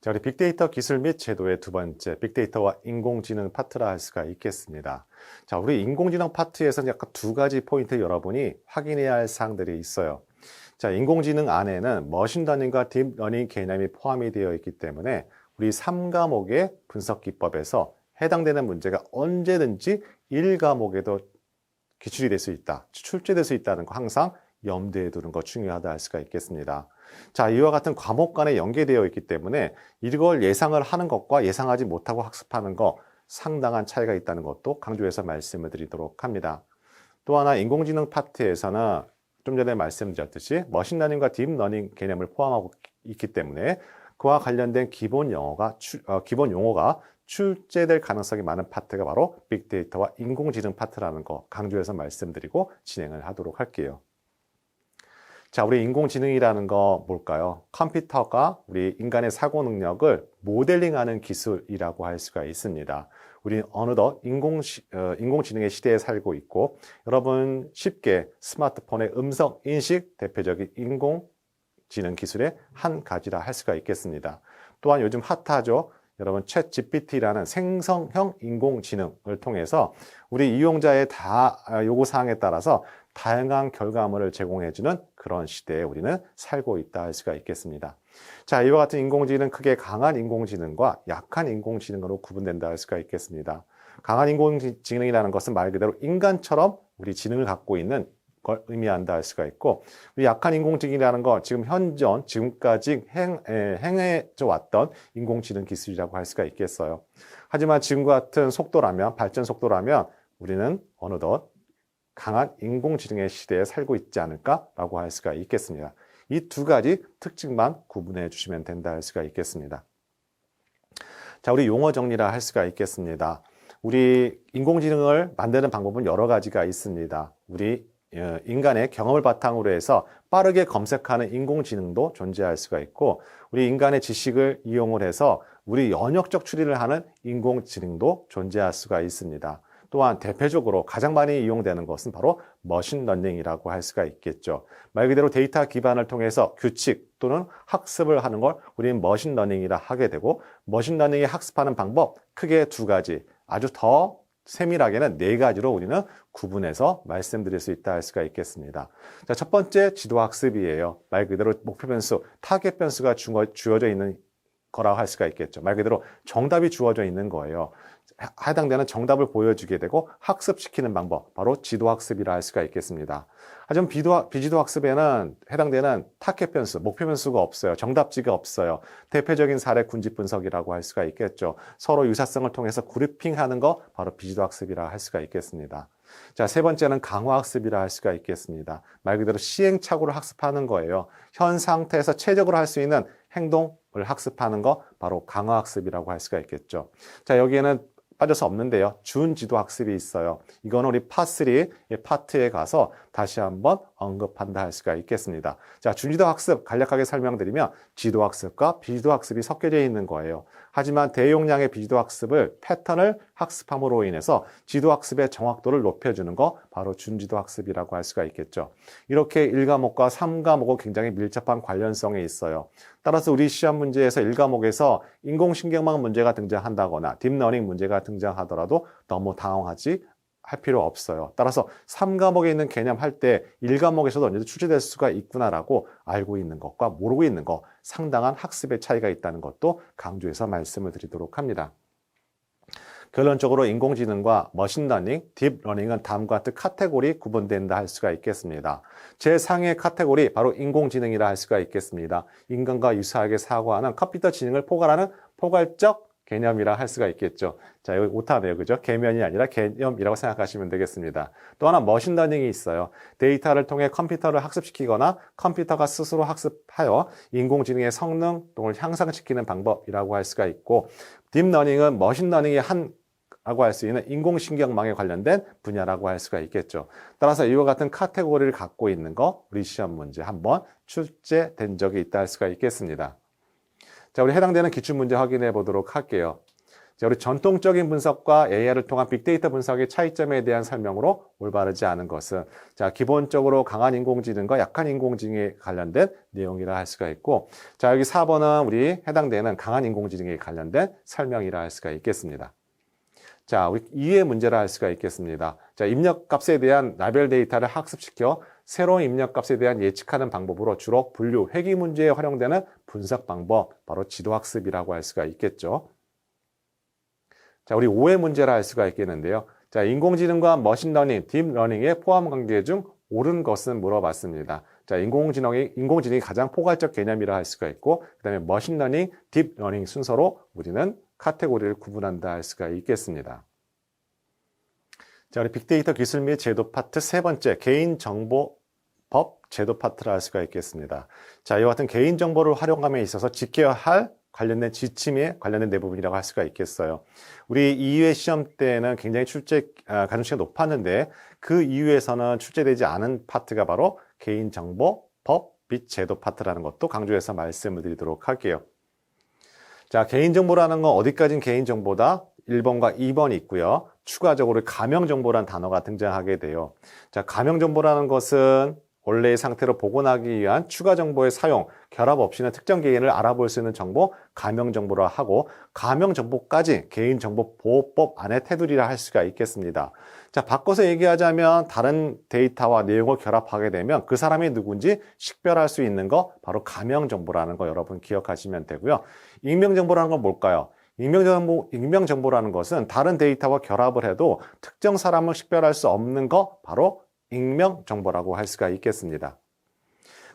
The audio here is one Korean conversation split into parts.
자, 우리 빅데이터 기술 및 제도의 두 번째, 빅데이터와 인공지능 파트라 할 수가 있겠습니다. 자, 우리 인공지능 파트에서는 약간 두 가지 포인트 여러분이 확인해야 할 사항들이 있어요. 자, 인공지능 안에는 머신러닝과 딥러닝 개념이 포함이 되어 있기 때문에 우리 3과목의 분석 기법에서 해당되는 문제가 언제든지 1과목에도 기출이 될 수 있다, 출제될 수 있다는 거 항상 염두에 두는 거 중요하다 할 수가 있겠습니다. 자, 이와 같은 과목 간에 연계되어 있기 때문에 이걸 예상을 하는 것과 예상하지 못하고 학습하는 것 상당한 차이가 있다는 것도 강조해서 말씀을 드리도록 합니다. 또 하나 인공지능 파트에서는 좀 전에 말씀드렸듯이 머신러닝과 딥러닝 개념을 포함하고 있기 때문에 그와 관련된 기본 영어가 출- 어, 기본 용어가 출제될 가능성이 많은 파트가 바로 빅데이터와 인공지능 파트라는 거 강조해서 말씀드리고 진행을 하도록 할게요. 자, 우리 인공지능이라는 거 뭘까요? 컴퓨터가 우리 인간의 사고 능력을 모델링하는 기술이라고 할 수가 있습니다. 우리는 어느덧 인공, 어, 인공지능의 시대에 살고 있고, 여러분 쉽게 스마트폰의 음성 인식 대표적인 인공지능 기술의 한 가지라 할 수가 있겠습니다. 또한 요즘 핫하죠. 여러분 챗 GPT라는 생성형 인공지능을 통해서 우리 이용자의 다 아, 요구 사항에 따라서 다양한 결과물을 제공해주는 그런 시대에 우리는 살고 있다 할 수가 있겠습니다. 자, 이와 같은 인공지능 크게 강한 인공지능과 약한 인공지능으로 구분된다 할 수가 있겠습니다. 강한 인공지능이라는 것은 말 그대로 인간처럼 우리 지능을 갖고 있는 걸 의미한다 할 수가 있고, 약한 인공지능이라는 건 지금 현존, 지금까지 행, 에, 행해져 왔던 인공지능 기술이라고 할 수가 있겠어요. 하지만 지금과 같은 속도라면, 발전 속도라면 우리는 어느덧 강한 인공지능의 시대에 살고 있지 않을까라고 할 수가 있겠습니다. 이 두 가지 특징만 구분해 주시면 된다 할 수가 있겠습니다. 자, 우리 용어 정리라 할 수가 있겠습니다. 우리 인공지능을 만드는 방법은 여러 가지가 있습니다. 우리 어, 인간의 경험을 바탕으로 해서 빠르게 검색하는 인공지능도 존재할 수가 있고, 우리 인간의 지식을 이용을 해서 우리 연역적 추리를 하는 인공지능도 존재할 수가 있습니다. 또한 대표적으로 가장 많이 이용되는 것은 바로 머신러닝이라고 할 수가 있겠죠. 말 그대로 데이터 기반을 통해서 규칙 또는 학습을 하는 걸 우리는 머신러닝이라 하게 되고 머신러닝이 학습하는 방법 크게 두 가지 아주 더 세밀하게는 네 가지로 우리는 구분해서 말씀드릴 수 있다 할 수가 있겠습니다. 자, 첫 번째 지도 학습이에요. 말 그대로 목표 변수, 타겟 변수가 주어져 있는 거라고 할 수가 있겠죠. 말 그대로 정답이 주어져 있는 거예요. 해당되는 정답을 보여주게 되고 학습시키는 방법, 바로 지도학습이라 할 수가 있겠습니다. 하지만 비도, 비지도 학습에는 해당되는 타겟 변수, 목표 변수가 없어요. 정답지가 없어요. 대표적인 사례 군집 분석이라고 할 수가 있겠죠. 서로 유사성을 통해서 그룹핑하는 거 바로 비지도 학습이라 할 수가 있겠습니다. 자, 세 번째는 강화 학습이라 할 수가 있겠습니다. 말 그대로 시행착오를 학습하는 거예요. 현 상태에서 최적으로 할 수 있는 행동을 학습하는 거 바로 강화 학습이라고 할 수가 있겠죠. 자, 여기에는 수 없는데요. 준 지도 학습이 있어요. 이거는 우리 파3 파트에 가서 다시 한번 언급한다 할 수가 있겠습니다. 자, 준지도 학습 간략하게 설명드리면 지도 학습과 비지도 학습이 섞여져 있는 거예요. 하지만 대용량의 비지도 학습을 패턴을 학습함으로 인해서 지도 학습의 정확도를 높여주는 거 바로 준지도 학습이라고 할 수가 있겠죠. 이렇게 1과목과 3과목은 굉장히 밀접한 관련성이 있어요. 따라서 우리 시험 문제에서 1과목에서 인공신경망 문제가 등장한다거나 딥러닝 문제가 등장하더라도 너무 당황하지 할 필요 없어요. 따라서 3과목에 있는 개념 할 때 1과목에서도 언제든 출제될 수가 있구나라고 알고 있는 것과 모르고 있는 것 상당한 학습의 차이가 있다는 것도 강조해서 말씀을 드리도록 합니다. 결론적으로 인공지능과 머신러닝, 딥러닝은 다음과 같은 카테고리 구분된다 할 수가 있겠습니다. 제 상의 카테고리 바로 인공지능이라 할 수가 있겠습니다. 인간과 유사하게 사고하는 컴퓨터 지능을 포괄하는 포괄적 개념이라 할 수가 있겠죠. 자, 여기 오타네요. 그죠? 개면이 아니라 개념이라고 생각하시면 되겠습니다. 또 하나 머신러닝이 있어요. 데이터를 통해 컴퓨터를 학습시키거나 컴퓨터가 스스로 학습하여 인공지능의 성능 등을 향상시키는 방법이라고 할 수가 있고 딥러닝은 머신러닝의 한 라고 할 수 있는 인공신경망에 관련된 분야라고 할 수가 있겠죠. 따라서 이와 같은 카테고리를 갖고 있는 거 우리 시험 문제 한번 출제된 적이 있다 할 수가 있겠습니다. 자, 우리 해당되는 기출 문제 확인해 보도록 할게요. 자, 우리 전통적인 분석과 AI를 통한 빅데이터 분석의 차이점에 대한 설명으로 올바르지 않은 것은 자, 기본적으로 강한 인공지능과 약한 인공지능에 관련된 내용이라 할 수가 있고 자, 여기 4번은 우리 해당되는 강한 인공지능에 관련된 설명이라 할 수가 있겠습니다. 자, 우리 2의 문제라 할 수가 있겠습니다. 자, 입력값에 대한 라벨 데이터를 학습시켜 새로운 입력값에 대한 예측하는 방법으로 주로 분류, 회귀 문제에 활용되는 분석 방법, 바로 지도학습이라고 할 수가 있겠죠. 자, 우리 5의 문제라 할 수가 있겠는데요. 자, 인공지능과 머신러닝, 딥러닝의 포함 관계 중 옳은 것은 물어봤습니다. 자, 인공지능이, 인공지능이 가장 포괄적 개념이라 할 수가 있고, 그 다음에 머신러닝, 딥러닝 순서로 우리는 카테고리를 구분한다 할 수가 있겠습니다. 자, 우리 빅데이터 기술 및 제도 파트 세 번째, 개인정보법 제도 파트라 할 수가 있겠습니다. 자, 이와 같은 개인정보를 활용함에 있어서 지켜야 할 관련된 지침에 관련된 내부분이라고 할 수가 있겠어요. 우리 2회 시험 때는 굉장히 출제 아, 가능성이 높았는데 그 이후에서는 출제되지 않은 파트가 바로 개인정보법 및 제도 파트라는 것도 강조해서 말씀을 드리도록 할게요. 자, 개인정보라는 건 어디까지는 개인정보다 1번과 2번이 있고요. 추가적으로 가명정보라는 단어가 등장하게 돼요. 자, 가명정보라는 것은 원래의 상태로 복원하기 위한 추가 정보의 사용, 결합 없이는 특정 개인을 알아볼 수 있는 정보, 가명 정보라 하고 가명 정보까지 개인 정보 보호법 안에 테두리라 할 수가 있겠습니다. 자, 바꿔서 얘기하자면 다른 데이터와 내용을 결합하게 되면 그 사람이 누군지 식별할 수 있는 거 바로 가명 정보라는 거 여러분 기억하시면 되고요. 익명 정보라는 건 뭘까요? 익명정보, 익명정보라는 것은 다른 데이터와 결합을 해도 특정 사람을 식별할 수 없는 거 바로 익명 정보라고 할 수가 있겠습니다.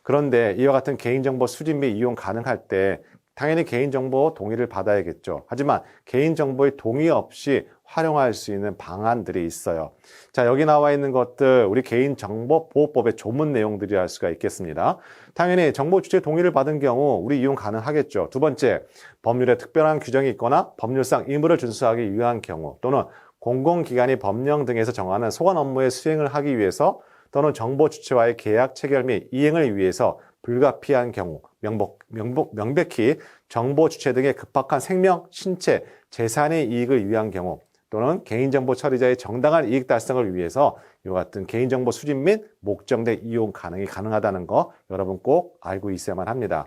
그런데 이와 같은 개인정보 수집 및 이용 가능할 때 당연히 개인정보 동의를 받아야겠죠. 하지만 개인정보의 동의 없이 활용할 수 있는 방안들이 있어요. 자, 여기 나와 있는 것들 우리 개인정보보호법의 조문 내용들이 할 수가 있겠습니다. 당연히 정보 주체 동의를 받은 경우 우리 이용 가능하겠죠. 두 번째, 법률에 특별한 규정이 있거나 법률상 의무를 준수하기 위한 경우 또는 공공기관이 법령 등에서 정하는 소관 업무의 수행을 하기 위해서 또는 정보 주체와의 계약 체결 및 이행을 위해서 불가피한 경우 명복, 명복, 명백히 정보 주체 등의 급박한 생명, 신체, 재산의 이익을 위한 경우 또는 개인정보 처리자의 정당한 이익 달성을 위해서 이와 같은 개인정보 수집 및 목적대 이용 가능이 가능하다는 거 여러분 꼭 알고 있어야만 합니다.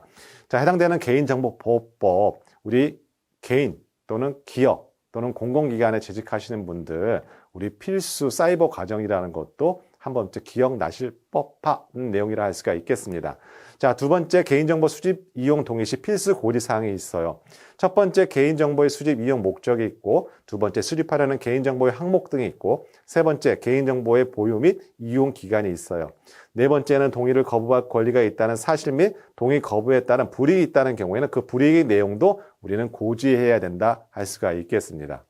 자, 해당되는 개인정보보호법 우리 개인 또는 기업 또는 공공기관에 재직하시는 분들 우리 필수 사이버 과정이라는 것도 한 번쯤 기억나실 법한 내용이라 할 수가 있겠습니다. 자, 두 번째 개인정보 수집 이용 동의 시 필수 고지사항이 있어요. 첫 번째 개인정보의 수집 이용 목적이 있고 두 번째 수집하려는 개인정보의 항목 등이 있고 세 번째 개인정보의 보유 및 이용 기간이 있어요. 네 번째는 동의를 거부할 권리가 있다는 사실 및 동의 거부에 따른 불이익이 있다는 경우에는 그 불이익의 내용도 우리는 고지해야 된다 할 수가 있겠습니다.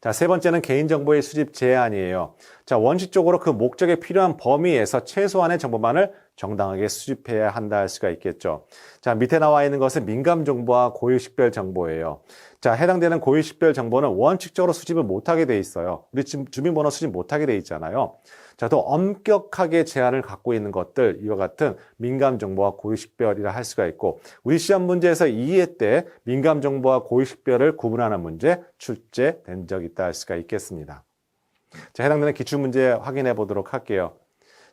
자, 세 번째는 개인정보의 수집 제한이에요. 자, 원칙적으로 그 목적에 필요한 범위에서 최소한의 정보만을 정당하게 수집해야 한다 할 수가 있겠죠. 자, 밑에 나와 있는 것은 민감 정보와 고유식별 정보예요. 자, 해당되는 고유식별 정보는 원칙적으로 수집을 못하게 돼 있어요. 우리 지금 주민번호 수집 못하게 돼 있잖아요. 자, 또 엄격하게 제한을 갖고 있는 것들, 이와 같은 민감 정보와 고유식별이라 할 수가 있고, 우리 시험 문제에서 2회 때 민감 정보와 고유식별을 구분하는 문제 출제된 적 있다 할 수가 있겠습니다. 자, 해당되는 기출문제 확인해 보도록 할게요.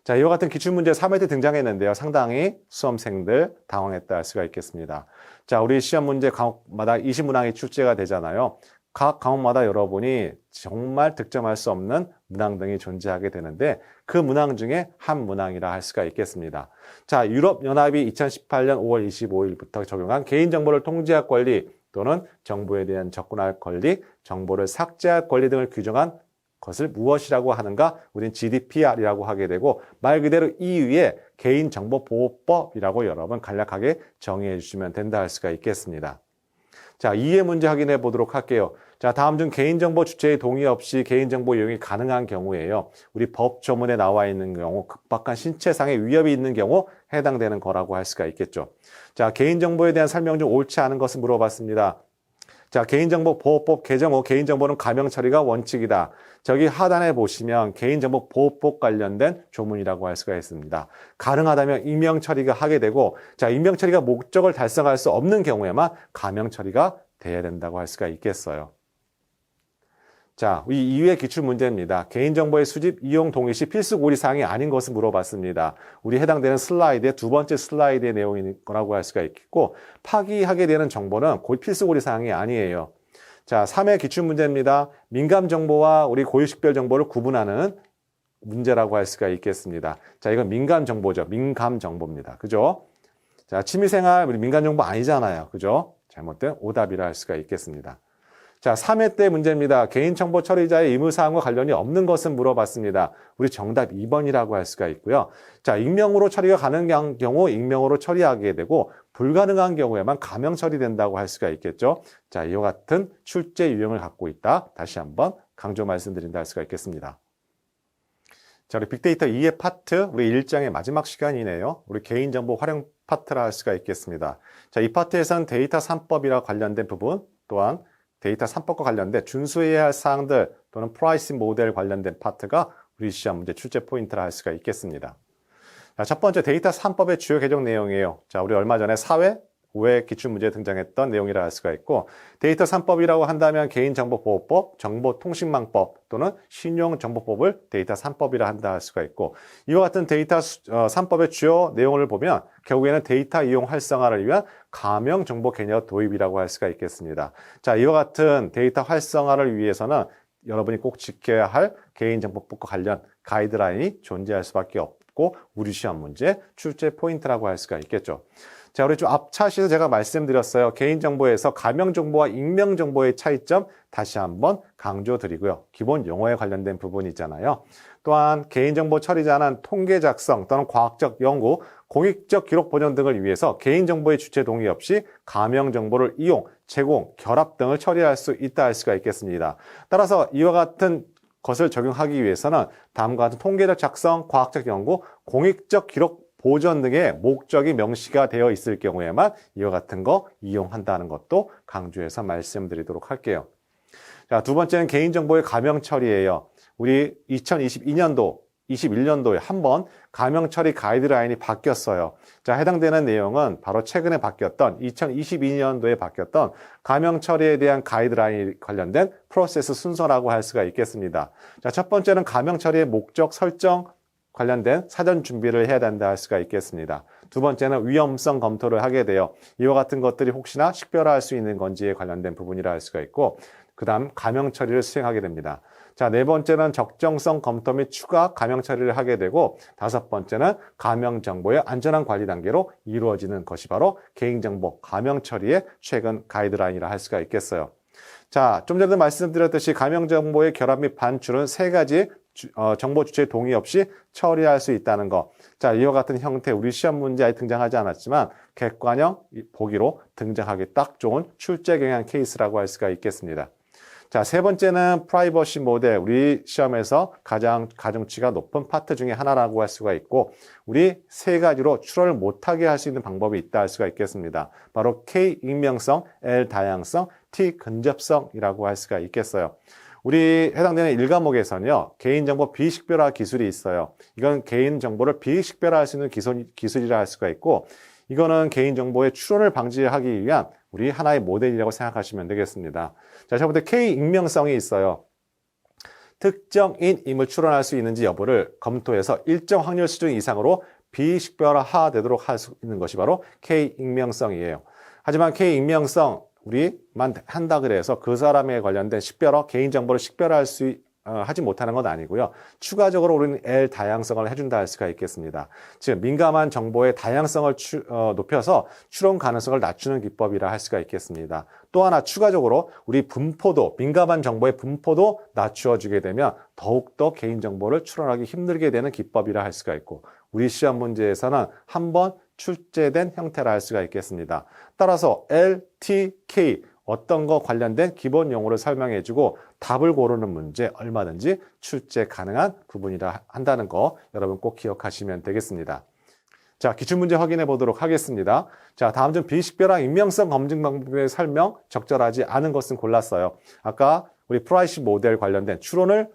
자, 이와 같은 기출문제 3회 때 등장했는데요. 상당히 수험생들 당황했다 할 수가 있겠습니다. 자, 우리 시험 문제 과목마다 20문항이 출제가 되잖아요. 각 과목마다 여러분이 정말 득점할 수 없는 문항 등이 존재하게 되는데 그 문항 중에 한 문항이라 할 수가 있겠습니다. 자, 유럽연합이 2018년 5월 25일부터 적용한 개인정보를 통제할 권리 또는 정보에 대한 접근할 권리, 정보를 삭제할 권리 등을 규정한 것을 무엇이라고 하는가? 우린 GDPR이라고 하게 되고 말 그대로 EU의 개인정보보호법이라고 여러분 간략하게 정의해 주시면 된다 할 수가 있겠습니다. 자, 이해 문제 확인해 보도록 할게요. 자, 다음 중 개인정보 주체의 동의 없이 개인정보 이용이 가능한 경우에요. 우리 법 조문에 나와 있는 경우 급박한 신체상의 위협이 있는 경우 해당되는 거라고 할 수가 있겠죠. 자, 개인정보에 대한 설명 중 옳지 않은 것을 물어봤습니다. 자, 개인정보보호법 개정 후 개인정보는 가명 처리가 원칙이다. 저기 하단에 보시면 개인정보보호법 관련된 조문이라고 할 수가 있습니다. 가능하다면 익명 처리가 하게 되고, 자, 익명 처리가 목적을 달성할 수 없는 경우에만 가명 처리가 돼야 된다고 할 수가 있겠어요. 자, 이 이후의 기출 문제입니다. 개인정보의 수집, 이용 동의 시 필수 고리사항이 아닌 것을 물어봤습니다. 우리 해당되는 슬라이드의 두 번째 슬라이드의 내용인 거라고 할 수가 있겠고, 파기하게 되는 정보는 고- 필수 고리사항이 아니에요. 자, 3회 기출 문제입니다. 민감 정보와 우리 고유식별 정보를 구분하는 문제라고 할 수가 있겠습니다. 자, 이건 민감 정보죠. 민감 정보입니다. 그죠? 자, 취미생활, 우리 민간 정보 아니잖아요. 그죠? 잘못된 오답이라 할 수가 있겠습니다. 자, 3회 때 문제입니다. 개인정보 처리자의 의무사항과 관련이 없는 것은 물어봤습니다. 우리 정답 2번이라고 할 수가 있고요. 자, 익명으로 처리가 가능한 경우 익명으로 처리하게 되고 불가능한 경우에만 가명 처리된다고 할 수가 있겠죠. 자, 이와 같은 출제 유형을 갖고 있다. 다시 한번 강조 말씀드린다 할 수가 있겠습니다. 자, 우리 빅데이터 2의 파트, 우리 1장의 마지막 시간이네요. 우리 개인정보 활용 파트라 할 수가 있겠습니다. 자, 이 파트에서는 데이터 3법이라 관련된 부분, 또한 데이터 3법과 관련된 준수해야 할 사항들 또는 프라이스 모델 관련된 파트가 우리 시험 문제 출제 포인트라 할 수가 있겠습니다. 자, 첫 번째 데이터 3법의 주요 개정 내용이에요. 자, 우리 얼마 전에 4회, 5회 기출문제에 등장했던 내용이라 할 수가 있고 데이터 3법이라고 한다면 개인정보보호법, 정보통신망법 또는 신용정보법을 데이터 3법이라 한다 할 수가 있고 이와 같은 데이터 3법의 주요 내용을 보면 결국에는 데이터 이용 활성화를 위한 가명 정보 개념 도입이라고 할 수가 있겠습니다. 자, 이와 같은 데이터 활성화를 위해서는 여러분이 꼭 지켜야 할 개인정보법과 관련 가이드라인이 존재할 수밖에 없고 우리 시험 문제 출제 포인트라고 할 수가 있겠죠. 자, 우리 좀 앞차시에서 제가 말씀드렸어요. 개인정보에서 가명정보와 익명정보의 차이점 다시 한번 강조드리고요. 기본 용어에 관련된 부분이 있잖아요. 또한 개인정보 처리자는 통계 작성 또는 과학적 연구, 공익적 기록 보존 등을 위해서 개인정보의 주체 동의 없이 가명정보를 이용, 제공, 결합 등을 처리할 수 있다 할 수가 있겠습니다. 따라서 이와 같은 것을 적용하기 위해서는 다음과 같은 통계적 작성, 과학적 연구, 공익적 기록 보존 등의 목적이 명시가 되어 있을 경우에만 이와 같은 거 이용한다는 것도 강조해서 말씀드리도록 할게요. 자, 두 번째는 개인정보의 가명 처리예요. 우리 2022년도, 21년도에 한 번 가명 처리 가이드라인이 바뀌었어요. 자, 해당되는 내용은 바로 최근에 바뀌었던 2022년도에 바뀌었던 가명 처리에 대한 가이드라인이 관련된 프로세스 순서라고 할 수가 있겠습니다. 자, 첫 번째는 가명 처리의 목적 설정 관련된 사전 준비를 해야 된다 할 수가 있겠습니다. 두 번째는 위험성 검토를 하게 되어 이와 같은 것들이 혹시나 식별할 수 있는 건지에 관련된 부분이라 할 수가 있고 그 다음 가명 처리를 수행하게 됩니다. 자, 네 번째는 적정성 검토 및 추가 가명 처리를 하게 되고 다섯 번째는 가명 정보의 안전한 관리 단계로 이루어지는 것이 바로 개인정보 가명 처리의 최근 가이드라인이라 할 수가 있겠어요. 자, 좀 전에도 말씀드렸듯이 가명 정보의 결합 및 반출은 세 가지 주, 어, 정보 주체 동의 없이 처리할 수 있다는 것. 자, 이와 같은 형태 우리 시험 문제에 등장하지 않았지만 객관형 보기로 등장하기 딱 좋은 출제 경향 케이스라고 할 수가 있겠습니다. 자, 세 번째는 프라이버시 모델. 우리 시험에서 가장 가중치가 높은 파트 중에 하나라고 할 수가 있고, 우리 세 가지로 출원을 못하게 할 수 있는 방법이 있다 할 수가 있겠습니다. 바로 K 익명성, L 다양성, T 근접성이라고 할 수가 있겠어요. 우리 해당되는 1과목에서는요, 개인정보 비식별화 기술이 있어요. 이건 개인정보를 비식별화할 수 있는 기술, 기술이라 할 수가 있고, 이거는 개인정보의 출원을 방지하기 위한 우리 하나의 모델이라고 생각하시면 되겠습니다. 자, 첫 번째 K 익명성이 있어요. 특정인임을 추론할 수 있는지 여부를 검토해서 일정 확률 수준 이상으로 비식별화 되도록 할 수 있는 것이 바로 K 익명성이에요. 하지만 K 익명성 우리만 한다 그래서 그 사람에 관련된 식별화, 개인정보를 식별할 수 어, 하지 못하는 건 아니고요. 추가적으로 우리는 L 다양성을 해준다 할 수가 있겠습니다. 즉 민감한 정보의 다양성을 추, 어, 높여서 추론 가능성을 낮추는 기법이라 할 수가 있겠습니다. 또 하나 추가적으로 우리 분포도 민감한 정보의 분포도 낮추어주게 되면 더욱더 개인 정보를 추론하기 힘들게 되는 기법이라 할 수가 있고 우리 시험 문제에서는 한번 출제된 형태라 할 수가 있겠습니다. 따라서 L, T, K 어떤 거 관련된 기본 용어를 설명해 주고 답을 고르는 문제 얼마든지 출제 가능한 부분이라 한다는 거 여러분 꼭 기억하시면 되겠습니다. 자, 기출문제 확인해 보도록 하겠습니다. 자, 다음 중 비식별화 익명성 검증 방법의 설명 적절하지 않은 것은 골랐어요. 아까 우리 프라이시 모델 관련된 추론을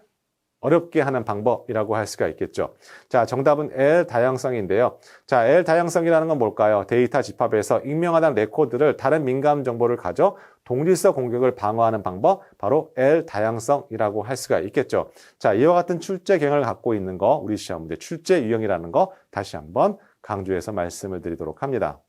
어렵게 하는 방법이라고 할 수가 있겠죠. 자, 정답은 L 다양성인데요. 자, L 다양성이라는 건 뭘까요? 데이터 집합에서 익명하다는 레코드를 다른 민감 정보를 가져 동질서 공격을 방어하는 방법, 바로 L 다양성이라고 할 수가 있겠죠. 자, 이와 같은 출제 경향을 갖고 있는 거, 우리 시험 문제 출제 유형이라는 거 다시 한번 강조해서 말씀을 드리도록 합니다.